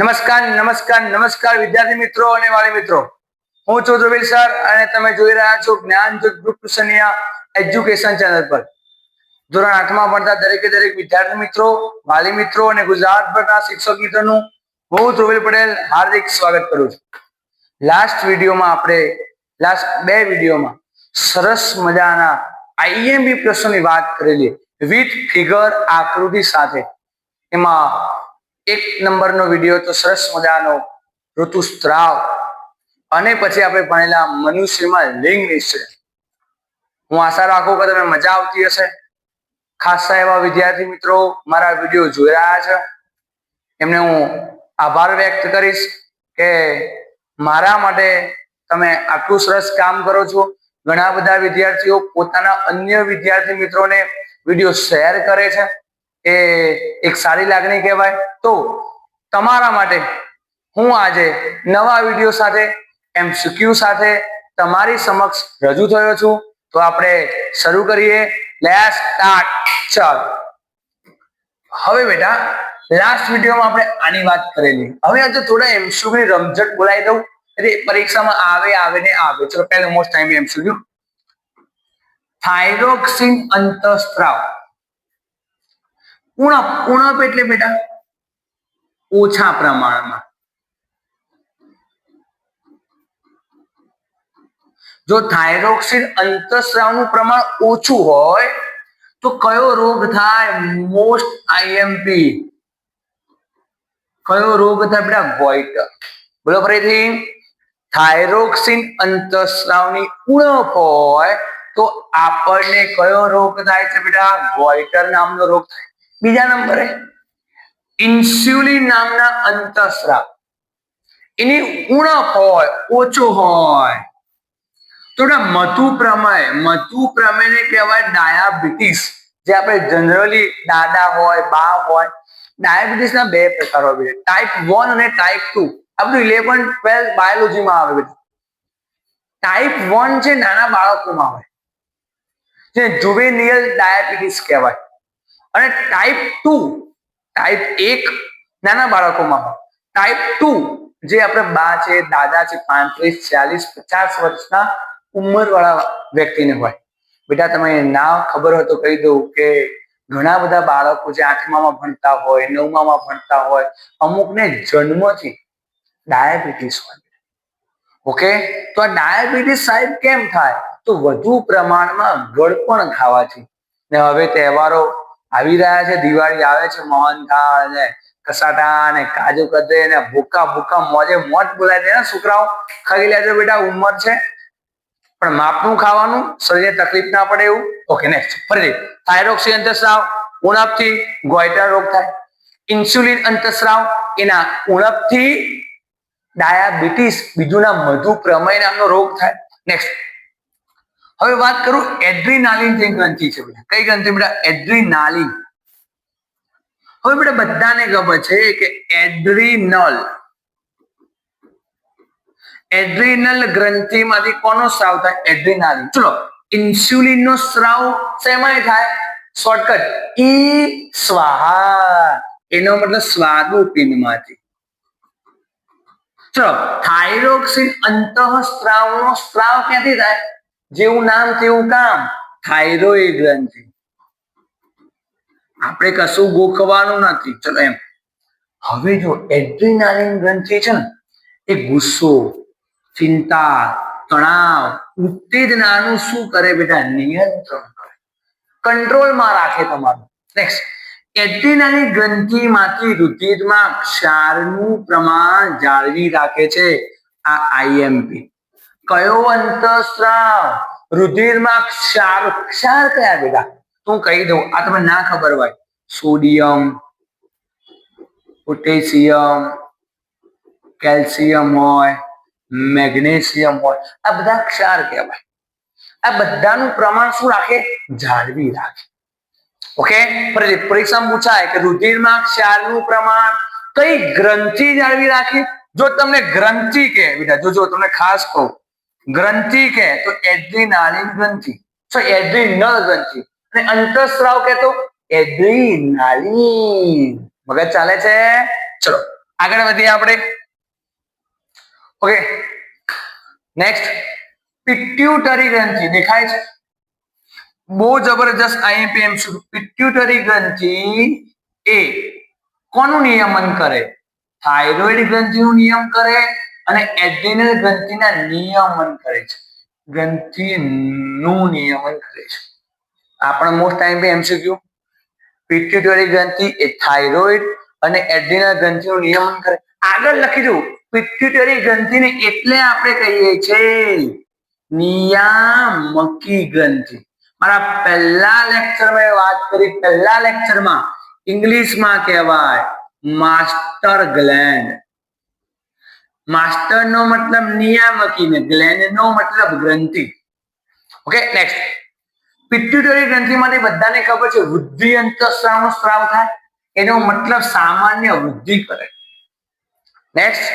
નમસ્કાર નમસ્કાર નમસ્કાર વિદ્યાર્થી મિત્રો અને વાલી મિત્રો. હું છું ધ્રુવીલ સર અને તમે જોઈ રહ્યા છો જ્ઞાન એજ્યુકેશન ચેનલ પર. ધોરણ આઠમાં ભણતા દરેકે દરેક વિદ્યાર્થી મિત્રો, વાલી મિત્રો અને ગુજરાતભરના શિક્ષક મિત્રોનું હું ધ્રુવીલ પટેલ હાર્દિક સ્વાગત કરું છું. લાસ્ટ વિડીયોમાં આપણે, લાસ્ટ બે વિડીયોમાં સરસ મજાના આઈએમબી પ્રશ્નોની વાત કરેલી, વિથ ફિગર આકૃતિ સાથે. એમાં એક નંબરનો વીડિયો તો સરસ મજાનો, ઋતુસ્ત્રાવ. અને પછી આપણે ભણેલા મનુષ્યમાં લિંગ નિશ્ચય હું આશા રાખું કે તમે મજા આવતી હશે. ખાસા એવા વિદ્યાર્થી મિત્રો મારા વીડિયો જોઈ રહ્યા છે. એમને હું આભાર વ્યક્ત કરીશ કે મારા માટે તમે આટલું સરસ કામ કરો છો. ઘણા બધા વિદ્યાર્થીઓ પોતાના અન્ય વિદ્યાર્થી મિત્રોને વીડિયો શેર કરે છે. એ એક સારી લાગણી કહેવાય. તો તમારા માટે હું આજે નવા વીડિયો સાથે, એમસીક્યુ સાથે તમારી સમક્ષ રજૂ થયો છું. તો આપણે શરૂ કરીએ. સ્ટાર્ટ ચાલ. હવે બેટા લાસ્ટ વિડીયોમાં આપણે આની વાત કરેલી. હવે આજે થોડા એમસીક્યુ ની રમઝટ બોલાવી દઉં. એટલે પરીક્ષામાં આવે આવે ને આવે. ચલો, પહેલો મોસ્ટ ટાઈમ એમસીક્યુ. થાઇરોક્સિન અંતસ્ત્રાવ. ઉણપ ઉણપ એટલે બેટા? ઓછા પ્રમાણમાં. જો થાઇરોક્સિડ અંતસ્રાવનું પ્રમાણ ઓછું હોય, તો કયો રોગ થાય? મોસ્ટ આઈએમપી કયો રોગ થાય બેટા? ગોઈટર બોલો ફરીથી. થાઇરોક્સિન અંતસ્રાવની ઉણપ હોય, તો આપણને કયો રોગ થાય છે બેટા? ગોઈટર નામનો રોગ થાય. બીજા નંબરે ઇન્સ્યુલિન નામના અંતસ્રાવ. એની ઉણપ હોય, ઓછો હોય. તો મધુ પ્રમેય, મધુ પ્રમેયને કહેવાય ડાયાબિટીસ, જે આપણે જનરલી દાદા હોય, બા હોય ડાયાબિટીસ ના બે પ્રકાર હોય ટાઈપ વન અને ટાઈપ ટુ આ બધું ઇલેવન ટ્વેલ્થ બાયોલોજીમાં આવે છે. ટાઈપ વન છે નાના બાળકોમાં હોય જે જુવેનિયલ ડાયાબિટીસ કહેવાય. અને ટાઈપ ટુ ટાઈપ એક નાના બાળકોમાં હોય. ટાઈપ ટુ જે આપણે બા છે, દાદા છે, પાંત્રીસ, ચાલીસ, પચાસ વર્ષના ઉંમરવાળા વ્યક્તિને હોય. બેટા, તમે ના ખબર હોય તો કહી દઉં કે ઘણા બધા બાળકો જે આઠમામાં ભણતા હોય, નવમામાં ભણતા હોય, અમુકને જન્મથી ડાયાબિટીસ હોય. ઓકે? તો આ ડાયાબિટીસ સાહેબ કેમ થાય? તો વધુ પ્રમાણમાં ગળપણ ખાવાથી. ને હવે તહેવારો આવી રહ્યા છે. દિવાળી આવે છે મોહનથાળ ને કસાટા ને કાજુ કતરી ને ભૂકા ભૂકા મોજે મોટ બોલાય છે. છોકરાઓ ખાઈ લેજો બેટા, ઉંમર છે. પણ માપનું ખાવાનું શરીરને તકલીફ ના પડે એવું. ઓકે નેક્સ્ટ ફરીથી. થાઇરોક્સી અંતસ્રાવ ઉણપથી ગોઈટર રોગ થાય. ઇન્સ્યુલિન અંતસ્રાવ એના ઉણપથી ડાયાબિટીસ બીજું ના મધુ પ્રમેય નામનો રોગ થાય. નેક્સ્ટ હવે વાત કરું એડ્રીનાલિન જે ગ્રંથિ છે કઈ ગ્રંથિ બેટા? એડ્રીનાલિન. હવે બેટા બધાને ખબર છે કે એડ્રીનલ. એડ્રીનલ ગ્રંથિમાંથી કોનો સ્રાવ થાય? એડ્રીનાલિન. ચલો ઇન્સ્યુલિન નો સ્રાવ શેમાંય થાય? શોર્ટકટ. ઈ સ્વાહા. એનો મતલબ સ્વાદુપિંડમાંથી. ચલો, થાઇરોક્સિન અંતઃસ્ત્રાવ નો સ્ત્રાવ ક્યાંથી થાય? જેવું નામ તેવું કામ. થાઇરોઇડ ગ્રંથિ આપણે કશું ગોખવાનું નથી. ચલો એમ. હવે જો એડ્રીનાલિન ગ્રંથિ છે ને, એ ગુસ્સો, ચિંતા, તણાવ, ઉત્તેજનાનું શું કરે બેટા? નિયંત્રણ કરે. કંટ્રોલમાં રાખે તમારું. નેક્સ્ટ એડ્રીનાલિન ગ્રંથિમાંથી રુધિરમાં ક્ષારનું પ્રમાણ જાળવી રાખે છે આ આઈએમપી કયો અંતસ્ત્રાવ રુધિરમાં ક્ષાર ક્ષાર કયા બેટા હું કહી દઉં, આ તમને ના ખબર હોય. સોડિયમ, પોટેશિયમ, કેલ્શિયમ હોય, મેગ્નેશિયમ હોય, આ બધા ક્ષાર કહેવાય. આ બધાનું પ્રમાણ શું રાખે? જાળવી રાખે. ઓકે? પરીક્ષામાં પૂછાય કે રુધિરમાં ક્ષારનું પ્રમાણ કઈ ગ્રંથિ જાળવી રાખે? જો તમને ગ્રંથિ કે, બેટા, જો જો તમને ખાસ કહું ગ્રંથિ કે તો એડ્રીનાલિન ગ્રંથિ. સો એડ્રીનલ ગ્રંથિ. અને અંતસ્ત્રાવ કે તો એડ્રીનાલિન મગજ ચાલે છે? ચલો, આગળ વધીએ આપણે. ઓકે નેક્સ્ટ પિટ્યુટરી ગ્રંથિ. દેખાય છે? બહુ જબરજસ્ત આઈએમપીએમ પિટ્યુટરી ગ્રંથિ એ કોનું નિયમન કરે? થાઇરોઇડ ગ્રંથિનું નિયમ કરે? અને એડ્રિનલ ગ્રંથિના નિયમન કરે છે. ગ્રંથિનું નિયમન કરે છે. આપણે most time be MCQ pituitary ગ્રંથિ એ થાઇરોઇડ અને એડ્રિનલ ગ્રંથિનું નિયમન કરે. આગળ લખી દઉં. પિટ્યુટરી ગ્રંથિને એટલે આપણે કહીએ છીએ નિયામકી ગ્રંથિ. મારા પહેલા લેક્ચરમાં વાત કરી. પહેલા લેક્ચરમાં ઇંગ્લિશમાં કહેવાય માસ્ટર ગ્લેન્ડ. માસ્ટર નો મતલબ નિયામકી ને ગ્લેન્ડ નો મતલબ ગ્રંથિ. ઓકે નેક્સ્ટ પિટ્યુટરી ગ્રંથિમાંથી બધાને ખબર છે, વૃદ્ધિ અંતઃસ્રાવનો સ્ત્રાવ થાય. એનો મતલબ સામાન્ય વૃદ્ધિ કરે. નેક્સ્ટ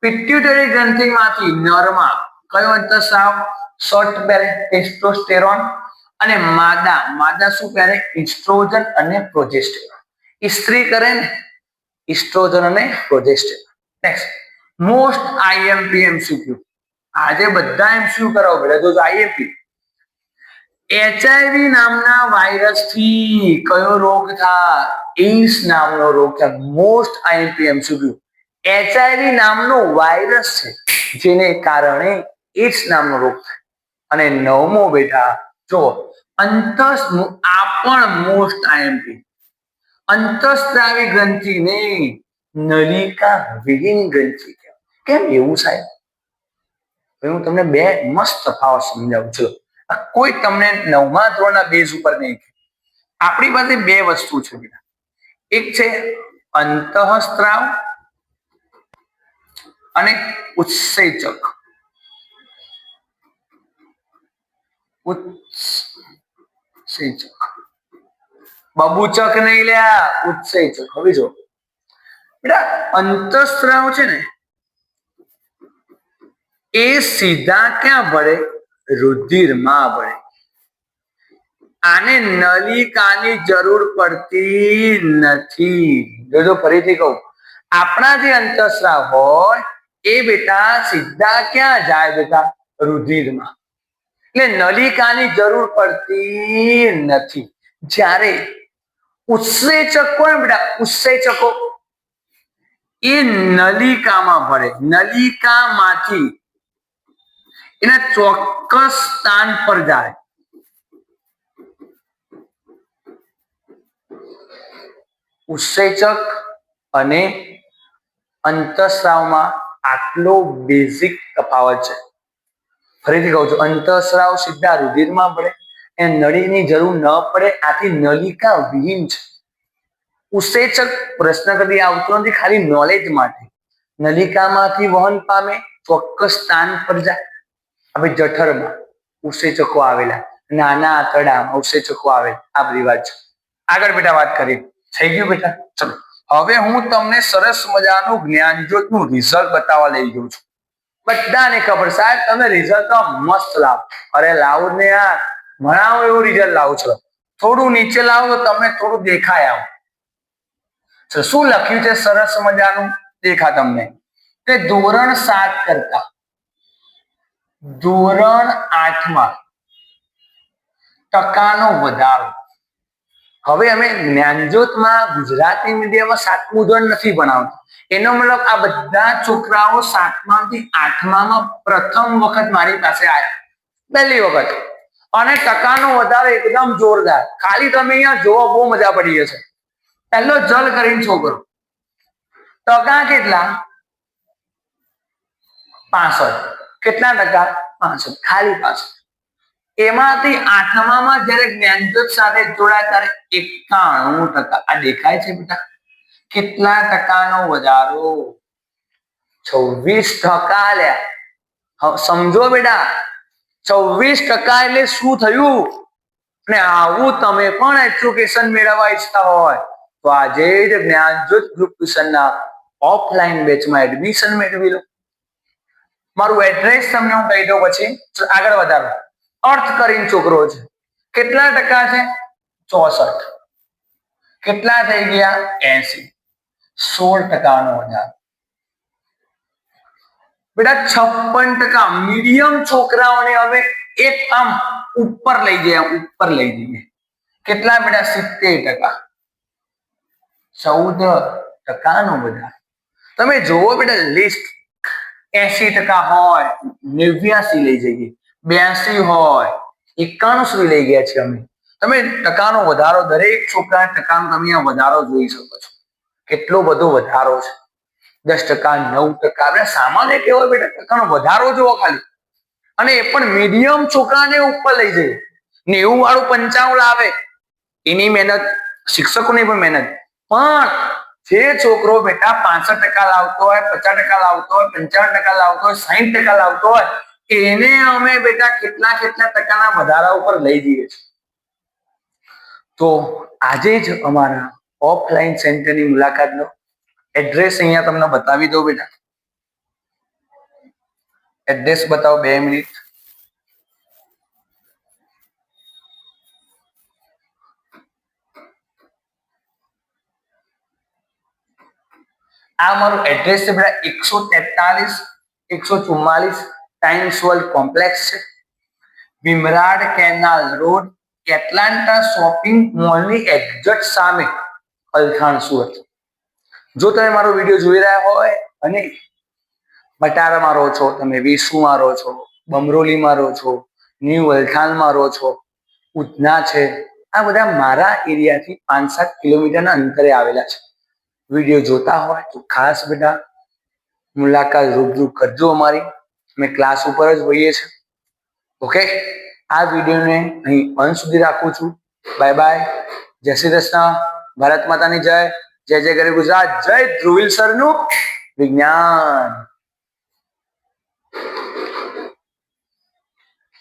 પિટ્યુટરી ગ્રંથિમાંથી નરમાં, કયો અંતઃસ્રાવ શોર્ટ પહેરે ટેસ્ટોસ્ટેરોન અને માદા. માદા શું પહેરે? ઇસ્ટ્રોજન અને પ્રોજેસ્ટેરોન સ્ત્રી કરે ને? ઇસ્ટ્રોજન અને progesterone next most IMP MCQ આજે બધા એમસીક્યુ કરાવો પડે તો આઈએમપી એચઆઈવી નામના વાયરસથી કયો રોગ થાય? એઇસ નામનો રોગ થાય. મોસ્ટ આઈએમપી એમસીક્યુ એચઆઈવી નામનો વાયરસ છે, જેને કારણે એઇડ્સ નામનો રોગ થાય. અને નવમો બેટા, જો અંતસ આ પણ મોસ્ટ આઈએમપી અંતસ્ત્રાવી ગ્રંથિને નલિકા વિહીન ગ્રંથિ. કેમ એવું સાહેબ હું તમને બે મસ્ત તફાવત સમજાવું છું. કોઈ તમને નવમા ધોરણના બેઝ ઉપર નહીં. આપણી પાસે બે વસ્તુ છે બેટા. એક છે અંતઃસ્ત્રાવ અને ઉત્સેચક. ઉત્સેચક. બબુચક નહીં લ્યા, ઉત્સેચક. હવે જો. બેટા, અંતઃસ્ત્રાવ છે ને એ સીધા ક્યાં ભળે? રુધિરમાં ભળે. આને નલિકાની જરૂર પડતી નથી. જોજો, ફરીથી કહું. આપણા જે અંતસ્રાવ હોય, એ બેટા સીધા ક્યાં જાય બેટા? રુધિરમાં. એટલે નલિકાની જરૂર પડતી નથી. જ્યારે ઉત્સેચક કોણ બેટા? ઉત્સેચકો. એ નલિકામાં ભળે. નલિકામાંથી એના ચોક્કસ સ્થાન પર જાય. ઉત્સેચક અને અંતઃસ્રાવમાં આટલો બેઝિક તફાવત છે. ફરીથી કહું છું, અંતઃસ્રાવ સીધા રુધિરમાં પડે, એ નળીની જરૂર ન પડે, આથી નલિકા વિહીન છે. ઉત્સેચક પ્રશ્ન કદી આવતો નથી, ખાલી નોલેજ માટે. નલિકામાંથી વહન પામે, ચોક્કસ સ્થાન પર જાય. હવે જઠરમાં ઉસેચકો આવેલા નાના આંતરડામાં ઉસેચકો આવેલા. આ બધી વાત છે. આગળ બેટા વાત કરી થઈ ગયું બેટા? ચલો. હવે હું તમને સરસ મજાનું જ્ઞાનજ્યોતનું રિઝલ્ટ બતાવવા લઈ ગયો છું. બધાને ખબર. સાહેબ, તમે રિઝલ્ટ તો મસ્ત લાવો. અરે લાવો ને યાર. ભણાવો એવું રિઝલ્ટ લાવો. છો થોડું નીચે લાવો તો તમને થોડું દેખાય આવો શું લખ્યું છે સરસ મજાનું? દેખા તમને. કે ધોરણ સાત કરતા. ધોરણ આઠમાં. ટકાનો વધારો. હવે અમે જ્ઞાનજ્યોતમાં ગુજરાતી મીડિયમમાં સાતમું ધોરણ નથી ભણાવતા. એનો મતલબ આ બધા છોકરાઓ સાતમાથી આઠમામાં પ્રથમ વખત મારી પાસે આવ્યા પહેલી વખત. અને ટકાનો વધારો એકદમ જોરદાર. ખાલી તમે અહીંયા જોવો, બહુ મજા પડી જશે. પહેલો જલ કરીને છોકરો. ટકા કેટલા? પાસઠ. કેટલા ટકા? પાસઠ ખાલી પાસઠ એમાંથી આઠમામાં જ્યારે જ્ઞાનજ્યોત સાથે જોડાય ત્યારે એકાણું ટકા. આ દેખાય છે બેટા. કેટલા ટકાનો વધારો? છવ્વીસ ટકા લ્યા. સમજો બેટા. છવ્વીસ ટકા એટલે શું થયું? અને આવું તમે પણ એજ્યુકેશન મેળવવા ઈચ્છતા હોય, તો આજે જ જ્ઞાનજ્યોત ગ્રુપ ટ્યુશનના ઓફલાઈન બેચમાં એડમિશન મેળવી લો. મારું એડ્રેસ તમને હું કહી દઉં પછી. આગળ વધારો. અર્થ કરીને છોકરો છે. કેટલા ટકા છે? ચોસઠ. કેટલા થઈ ગયા? એસી. સોળ ટકાનો વધારો. બેટા, છપ્પન ટકા. મીડિયમ છોકરાઓને અમે એક આમ ઉપર લઈ ગયા ઉપર લઈ જઈએ કેટલા બેટા? સિત્તેર ટકા. ચૌદ ટકાનો વધારો. તમે જોવો બેટા લિસ્ટ એસી ટકા હોય નેવ્યાસી લઈ જઈએ બ્યાસી હોય એકાણું સુધી લઈ ગયા છે અમે. તમે ટકાનો વધારો દરેક છોકરા ટકાનો તમે અહીંયા વધારો જોઈ શકો છો. કેટલો બધો વધારો છે. દસ ટકા, નવ ટકા, આપણે સામાન્ય કેવો બેટા, ટકાનો વધારો જોવો ખાલી. અને એ પણ મીડિયમ છોકરાને ઉપર લઈ જઈએ. નેવું વાળું પંચાવન લાવે. એની મહેનત, શિક્ષકોની પણ મહેનત. પણ જે છોકરો બેટા પાસઠ ટકા લાવતો હોય, પચાસ ટકા લાવતો હોય, પંચાવન ટકા લાવતો હોય, સાહીઠ ટકા લાવતો હોય, એને અમે બેટા કેટલા કેટલા ટકાના વધારા ઉપર લઈ જઈએ છીએ. તો આજે જ અમારા ઓફલાઈન સેન્ટરની મુલાકાતનો એડ્રેસ અહીંયા તમને બતાવી દઉં બેટા. એડ્રેસ બતાવો બે મિનિટ. આ મારું એડ્રેસ છે બેટા એકસો તેતાલીસ, એકસો ચુમ્માલીસ ટાઈમ્સ વર્લ્ડ કોમ્પ્લેક્સ છે. Vimrad canal road, Atlanta shopping મોલની exact સામે અલથાણ સુરત. જો તમે મારો વીડિયો જોઈ રહ્યા હોય અને બટારામાં રહો છો, તમે વિસુમાં રહો છો, બમરોલીમાં રહો છો, ન્યૂ અલથાણમાં રહો છો, ઉધના છે, આ બધા મારા એરિયાથી પાંચ સાત કિલોમીટરના અંતરે આવેલા છે. વીડિયો જોતા હોય તો ખાસ બેટા મુલાકાત રૂબરૂ કરજો અમારી. અમે ક્લાસ ઉપર જ હોઈએ છીએ. ઓકે આ વિડીયોને અહીં અંત સુધી રાખું છું. બાય બાય જય શ્રી કૃષ્ણ. ભારત માતાની જય. જય જય ગરી ગુજરાત. જય ધ્રુવિલ સરનું વિજ્ઞાન.